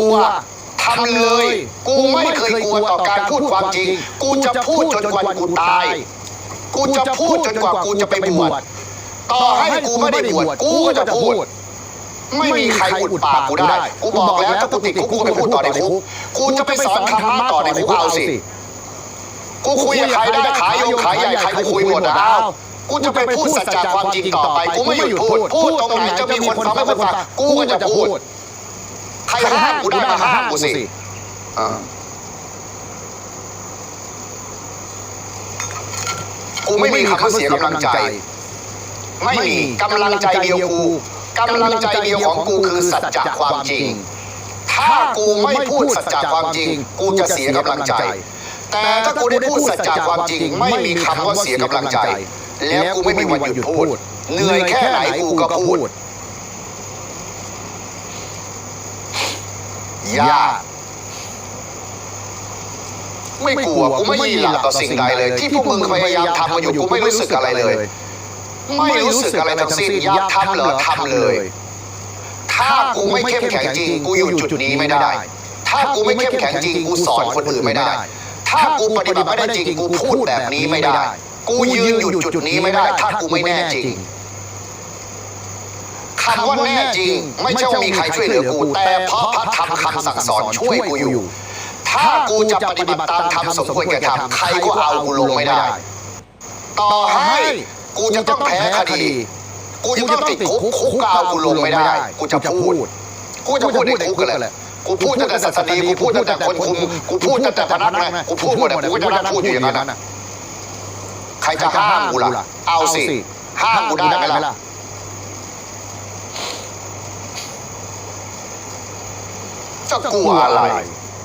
กลัวทำเลย กูไม่เคยกลัวต่อการพูดความจริง กูจะพูดจนกว่ากูตาย กูจะพูดจนกว่ากูจะไปบวชต่อให้กูไม่ได้บวชกูก็จะพูด ไม่มีใครอุดปากกูได้ กูบอกแล้วถ้ากูติดคุกกูก็ไปพูดต่อในคุก กูจะไปสอนธรรมะต่อในคุกเอาสิ กูคุยกับใครได้ขายโยงขายใหญ่ใครกูคุยหมดนะเอากูจะไปพูดสัจจะความจริงต่อไป กูไม่หยุดพูด พูดตรงไหนจะมีคนฟังไม่คนฟัง กูก็จะพูด ใครห้ามกูได้มาห้ามกูสิอ่ากูไม่มีคำว่าเสียกำลังใจ ไม่มีกำลังใจเดียวกูกำลังใจเดียวของกูคือสัจจะความจริง ถ้ากูไม่พูดสัจจะความจริง กูจะเสียกำลังใจ แต่ถ้ากูได้พูดสัจจะความจริง ไม่มีคำว่าเสียกำลังใจ แล้วกูไม่มีวันหยุดพูด เหนื่อยแค่ไหนกูก็พูด ยาก ไม่กลัวกูไม่ยีหลับต่อสิ่งใดเลย ที่พวกมึงพยายามทำมาอยู่กูไม่รู้สึกอะไรเลย ไม่รู้สึกอะไรทั้งสิ้นอยากทำเหรอทำเลย ถ้ากูไม่เข้มแข็งจริง กูอยู่จุดนี้ไม่ได้ ถ้ากูไม่เข้มแข็งจริง กูสอนคนอื่นไม่ได้ ถ้ากูปฏิบัติไม่ได้จริง กูพูดแบบนี้ไม่ได้ กูยืนอยู่จุดนี้ไม่ได้ ถ้ากูไม่แน่จริง คำว่าแน่จริง ไม่ใช่ว่ามีใครช่วยเหลือกู แต่เพราะพระธรรมคำสั่งสอนช่วยกูอยู่ ถ้ากูจะปฏิบัติตามธรรมสมควรแก่ธรรมใครก็เอากูลงไม่ได้ ต่อให้กูจะต้องแพ้คดี กูจะต้องติดคุกคุกก็เอากูลงไม่ได้ กูจะพูด กูจะพูดในคุกกันแหละกูพูดตั้งแต่ศาสดีกูพูดตั้งแต่คนคุมกูพูดตั้งแต่พนักงานกูพูดหมดอะกูก็จะนั่งพูดอยู่อย่างนั้นอะใครจะห้ามกูล่ะ เอาสิ ห้ามกูได้ไหมล่ะ จะกลัวอะไร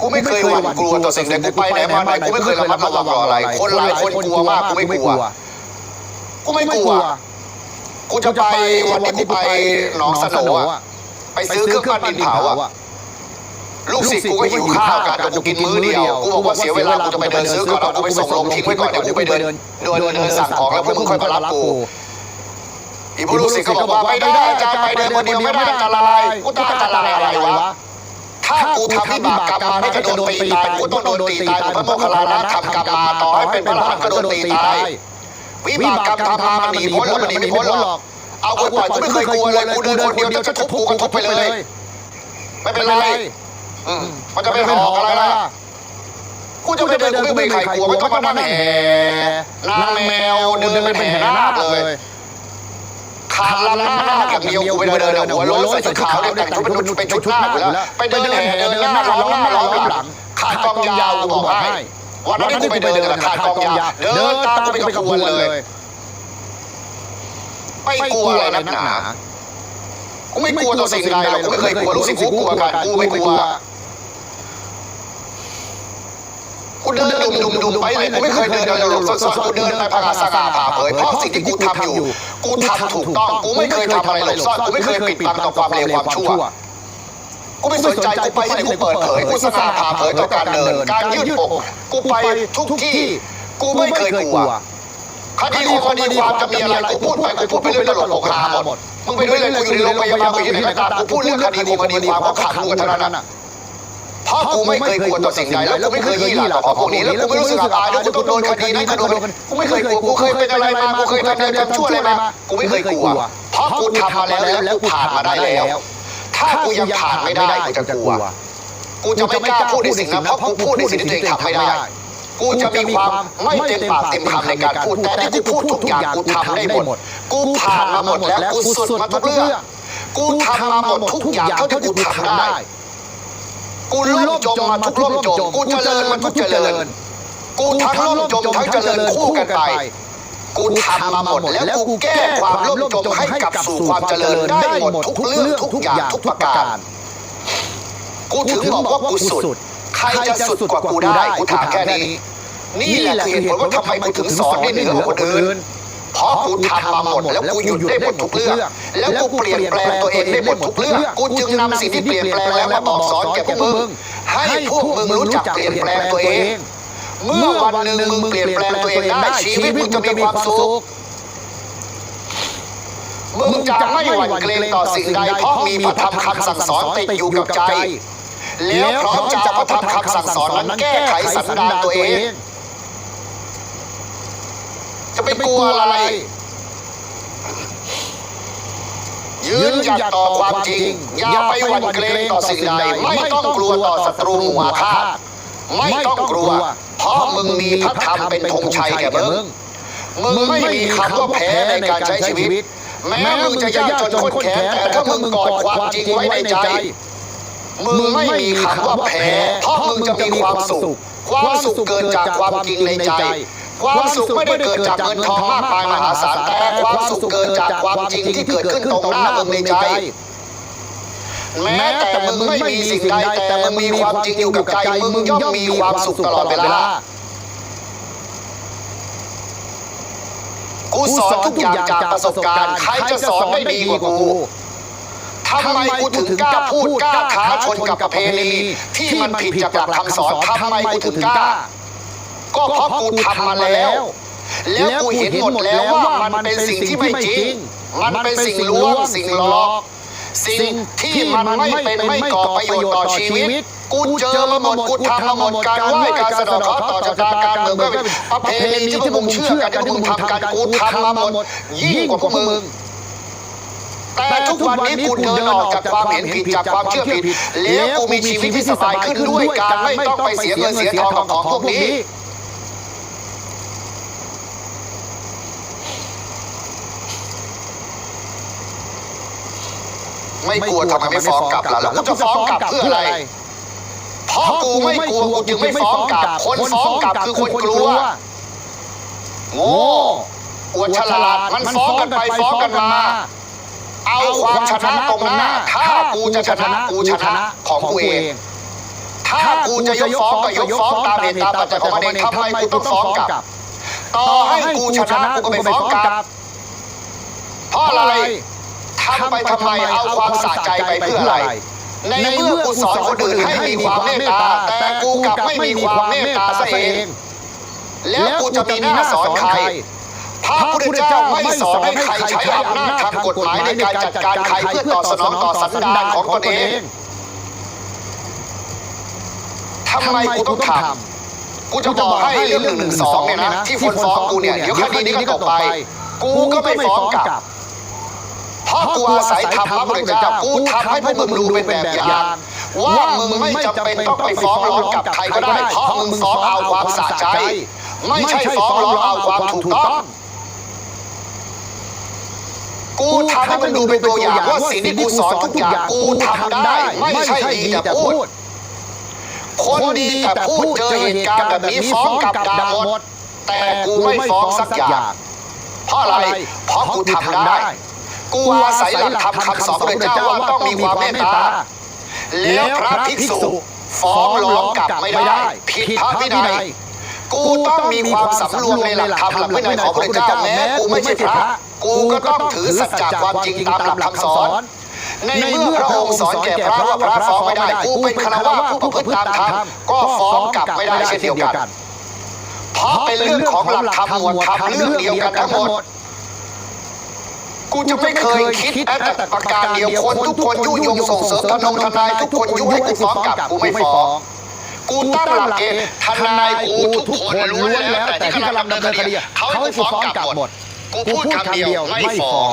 กูไม่เคยหวั่นกลัวต่อสิ่งใดกูไปไหนมาไหนกูไม่เคยระมัดระวังต่ออะไร คนหลายคนกลัวมากกูไม่กลัว กูไม่กลัว กูจะไปวันนี้กูไปหนองสโนอะไปซื้อเครื่องปั้นดินเผาอะลูกศิษย์กูก็หิวข้าวกันแต่กูกินมื้อเดียว กูบอกว่าเสียเวลา กูจะไปเดินซื้อก่อนแล้วกูไปส่งลงทิ้งไว้ก่อนเดี๋ยวกูไปเดินเดินเดินสั่งของแล้วพวกมึงค่อยมารับกูอีพวกลูกศิษย์ก็บอกว่าไม่ได้อาจารย์ไปเดินคนเดียวไม่ได้อันตรายกูต้องอันตรายอะไรวะ ถ้ากูทำวิบากกรรมมาไม่จะโดนตีตายกูต้องโดนตีตายเหมือนพระโมคคัลลานะทำกรรมมาต่อให้เป็นพระอรหันต์ก็โดนตีตายวิบากกรรมทำมามันหนีพ้นแล้วมันหนีไม่พ้นหรอกเอากูปล่อยกูไม่เคยกลัวเลยกูเดินคนเดียวจะทุบกูก็ทุบไปเลยไม่เป็นไรมันจะเป็นหอกอะไรล่ะกูจะไปเดินกูไม่มีใครกลัวไม่ต้องมานั่งแห่นางแมวเดินเป็นแห่นาคเลย ขาดละหน้าอย่างเดียวกูไปเดินหัวโล้นใส่ชุดขาวเนี่ยแต่งชุดเป็นชุดเป็นชุดหน้าอยู่แล้วไปเดินแห่เดินหน้าล้อมหน้าล้อมหลังขาดกองยาวกูบอกให้วันนั้นที่กูไปเดินกับขาดกองยาวเดินตามกูไปกับขบวนเลยไม่กลัวอะไรนักหนากูไม่กลัวต่อสิ่งใดหรอกกูไม่เคยกลัวรู้สึกกูกลัวกันกูไม่กลัว กูเดินดุมดุมดุมไปเลยกูไม่เคยเดินเดินหลบซ่อนกูเดินไปพาสกาผ่าเผยเพราะสิ่งที่กูทำอยู่ กูทำถูกต้องกูไม่เคยทำอะไรหลบซ่อนกูไม่เคยปิดบังต่อความเลวความชั่วกูไม่สนใจกูไปที่ไหนกูเปิดเผยกูสง่าผ่าเผยต่อการเดิน การยืดอกกูไปทุกที่ กูไม่เคยกลัวคดีของคดีความจะมีอะไรกูพูดไปกูพูดไปเรื่องตลกอกหาหมดมึงไปด้วยเลยกูอยู่ในโรงพยาบาลกูอยู่ในตามกูพูดเรื่องคดีของคดีความเขาขาดกูกันเท่านั้นน่ะ เพราะกูไม่เคยกลัวต่อสิ่งใดแล้วกูไม่เคยยี่หลัต่อพวกนี้แล้วกูไม่รู้สึกอับอายแล้วกูต้องโดนคดีนั้นก็โดนกูไม่เคยกลัวกูเคยเป็นอะไรมากูเคยทำอะไรทำชั่วอะไรมากูไม่เคยกลัว เพราะกูทำมาแล้วแล้วกูผ่านมาได้แล้ว ถ้ากูยังผ่านไม่ได้กูจะกลัวกูจะไม่กล้าพูดในสิ่งนั้นเพราะกูพูดในสิ่งที่ตัวเองทำไม่ได้กูจะมีความไม่เต็มปากเต็มคำในการพูดแต่ที่กูพูดทุกอย่างกูทำได้หมด กูผ่านมาหมดแล้วกูสุดมาทุกเรื่อง กูทำมาหมดทุกอย่างเท่าที่กูทำได้ กูล่มจมมาทุกล่มจมกูเจริญมาทุกเจริญ กูทั้งล่มจมทั้งเจริญคู่กันไป กูทำมาหมดแล้วกูแก้ความล่มจมให้กลับสู่ความเจริญได้หมดทุกเรื่องทุกอย่างทุกประการ กูถึงบอกว่ากูสุด ใครจะสุดกว่ากูได้กูถามแค่นี้ นี่แหละคือเหตุผลว่าทำไมกูถึงสอนได้เหนือกว่าคนอื่นเพราะ กูทำมาหมด แล้วกูหยุดได้หมดทุกเรื่อง แล้วกูเปลี่ยนแปลงตัวเองได้หมดทุกเรื่อง กูจึงนำสิ่งที่เปลี่ยนแปลงแล้วมาบอกสอนแก่พวกมึง ให้พวกมึงรู้จักเปลี่ยนแปลงตัวเอง เมื่อวันหนึ่งมึงเปลี่ยนแปลงตัวเองได้ชีวิตมึงจะมีความสุขมึงจะไม่หวั่นเกรงต่อสิ่งใดเพราะมีพระธรรมคำสั่งสอนติดอยู่กับใจ แล้วพร้อมจะพระธรรมคำสั่งสอนนั้นแก้ไขสันดานตัวเอง จะไปกลัวอะไร ยืนหยัดต่อความจริง อย่าไปหวั่นเกรงต่อสิ่งใด ไม่ต้องกลัวต่อศัตรูหมู่อาฆาตไม่ต้องกลัว เพราะมึงมีพระธรรมเป็นธงชัยแก่มึง มึงไม่มีคำว่าแพ้ในการใช้ชีวิต แม้มึงจะยากจนข้นแค้นแต่ถ้ามึงกอดความจริงไว้ในใจ มึงไม่มีคำว่าแพ้เพราะมึงจะมีความสุข ความสุขเกิดจากความจริงในใจ ความสุขไม่ได้เกิดจากเงินทองมากมายมหาศาลแต่ความสุขเกิดจากความจริงที่เกิดขึ้นตรงหน้ามึงในใจ แม้แต่มึงไม่มีสิ่งใดแต่มึงมีความจริงอยู่กับใจมึงย่อมมีความสุขตลอดเวลากูสอนทุกอย่างจากประสบการณ์ใครจะสอนได้ดีกว่ากูทำไมกูถึงกล้าพูดกล้าท้าชนกับประเพณีที่มันผิดจากหลักคำสอนทำไมกูถึงกล้า ก็เพราะกูทำมาแล้ว แล้วกูเห็นหมดแล้วว่ามันเป็นสิ่งที่ไม่จริง มันเป็นสิ่งลวงสิ่งหลอกสิ่งที่มันไม่เป็นไม่ก่อประโยชน์ต่อชีวิต กูเจอมาหมดกูทำมาหมดการไหว้การสะดอกเคราะห์ต่อชะตาการเมืองก็เป็นประเพณีที่พวกมึงเชื่อกันที่พวกมึงทำกันกูทำมาหมดยิ่งกว่าพวกมึงแต่ทุกวันนี้กูเดินออกจากความเห็นผิดจากความเชื่อผิดแล้วกูมีชีวิตที่สบายขึ้นด้วยการไม่ต้องไปเสียเงินเสียทองกับของพวกนี้ ไม่กลัวทำไมไม่ฟ้องกลับล่ะแล้วกูจะฟ้องกลับเพื่ออะไร เพราะกูไม่กลัวกูจึงไม่ฟ้องกลับ คนฟ้องกลับคือคนกลัวโง่อวดฉลาดมันฟ้องกันไปฟ้องกันมา เอาความชนะตรงหน้า ถ้ากูจะชนะกูชนะของกูเอง ถ้ากูจะยกฟ้องก็ยกฟ้องตามเหตุตามปัจจัยของมันเองทำไมกูต้องฟ้องกลับ ต่อให้กูชนะกูก็ไม่ฟ้องกลับ เพราะอะไร ทำไปทำไมเอาความสะใจไปเพื่ออะไร ในเมื่อกูสอนคนอื่นให้มีความเมตตา แต่กูกลับไม่มีความเมตตาซะเอง แล้วกูจะมีหน้าสอนใครพระพุทธเจ้าไม่สอนให้ใครใช้อำนาจทางกฎหมายในการจัดการใครเพื่อตอบสนองต่อสันดานของตนเองทำไมกูต้องทำกูจะบอกให้เรื่องหนึ่งหนึ่งสองเนี่ยนะที่คนฟ้องกูเนี่ยเดี๋ยวคดีนี้ก็จบไป กูก็ไม่ฟ้องกลับ เพราะกูอาศัยธรรมพระพุทธเจ้ากูทำให้พวกมึงดูเป็นแบบอย่างว่ามึงไม่จำเป็นต้องไปฟ้องร้องกับใครก็ได้เพราะมึงฟ้องเอาความสะใจ ไม่ใช่ฟ้องร้องเอาความถูกต้องกูทำให้มันดูเป็นตัวอย่างว่าสิ่งที่กูสอนทุกอย่างกูทำได้ ไม่ใช่ดีแต่พูด คนดีแต่พูดเจอเหตุการณ์แบบนี้ฟ้องกลับด่าหมด แต่กูไม่ฟ้องสักอย่าง เพราะอะไร เพราะกูทำได้ กูอาศัยหลักธรรมคำสอนพระเจ้าว่าต้องมีความเมตตา แล้วพระภิกษุฟ้องร้องกลับไม่ได้ ผิดพระวินัยกูต้องมีความสำรวมในหลักธรรมหลักวินัยของพระเจ้าแม้กูไม่ใช่พระ กูก็ต้องถือสัจจะความจริงตามหลักคำสอน ในเมื่อพระองค์สอนแก่พระว่าพระฟ้องไม่ได้ กูเป็นคารวะผู้ประพฤติตามธรรมก็ฟ้องกลับไม่ได้เช่นเดียวกัน เพราะเป็นเรื่องของหลักธรรมหมวดธรรมเรื่องเดียวกันทั้งหมด กูจะไม่เคยคิดแม้แต่ประการเดียวคนทุกคนยุยงส่งเสริมทนงทนายทุกคนยุให้กูฟ้องกลับกูไม่ฟ้องกูตั้งหลักเกณฑ์ทนายกูทุกคนล้วนแล้ว แต่ที่กำลังดำเนินคดีเขาให้กูฟ้องกลับหมดกูพูดคำเดียวไม่ฟ้อง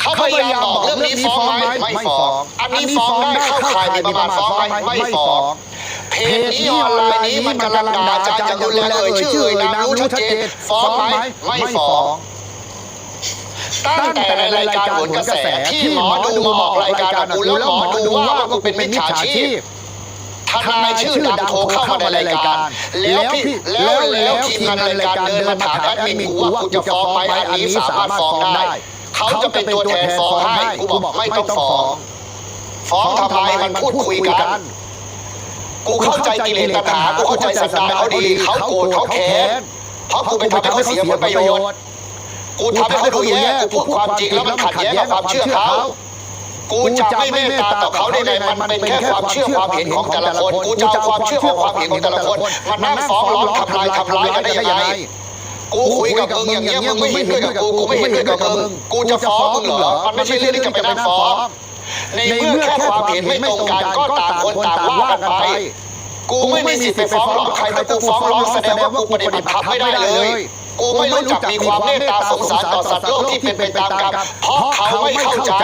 เขาพยายามบอกเรื่องนี้ฟ้องไหมไม่ฟ้องอันนี้ฟ้องได้เข้าข่ายมีประมาณฟ้องไหมไม่ฟ้องเพจนี้ออนไลน์นี้มันกำลังด่าอาจารย์จตุรนเอ่ยชื่อเอ่ยนามรู้ชัดเจนฟ้องไหมไม่ฟ้อง ตั้งแต่ในรายการโหนกระแสที่หมอดูมาออกรายการกับกูแล้วหมอดูว่ากูเป็นมิจฉาชีพทนายชื่อดังโทรเข้ามาในรายการ แล้วพี่แล้วแล้วทีมงานรายการเดินมาถามแอดมินกูว่ากูจะฟ้องไหมอันนี้สามารถฟ้องได้ เขาจะเป็นตัวแทนฟ้องให้กูบอกไม่ต้องฟ้องฟ้องทำไมมันพูดคุยกันกูเข้าใจกิเลสตัณหากูเข้าใจสันดานเขาดีเขาโกรธเขาแค้นเพราะกูไปทำให้เขาเสียผลประโยชน์ กูทำให้เขาดูแย่กูพูดความจริงแล้วมันขัดแย้งกับความเชื่อเขากูจะไม่เมตตาต่อเขาได้ไงมันเป็นแค่ความเชื่อความเห็นของแต่ละคน กูจะเอาความเชื่อของความเห็นของแต่ละคนมานั่งฟ้องร้องทำลายทำลายกันได้ยังไงกูคุยกับมึงอย่างเงี้ยมึงไม่เห็นด้วยกับกูกูไม่เห็นด้วยกับมึงกูจะฟ้องมึงเหรอมันไม่ใช่เรื่องที่จะไปนั่งฟ้องในเมื่อแค่ความเห็นไม่ตรงกันก็ต่างคนต่างว่ากันไปกูไม่มีสิทธิ์ไปฟ้องร้องใครถ้ากูฟ้องร้องแสดงว่ากูปฏิบัติธรรมไม่ได้เลย กูไม่รู้จักมีความเมตตาสงสารต่อสัตว์โลกที่เป็นไปตามกรรมเพราะเขาไม่เข้าใจ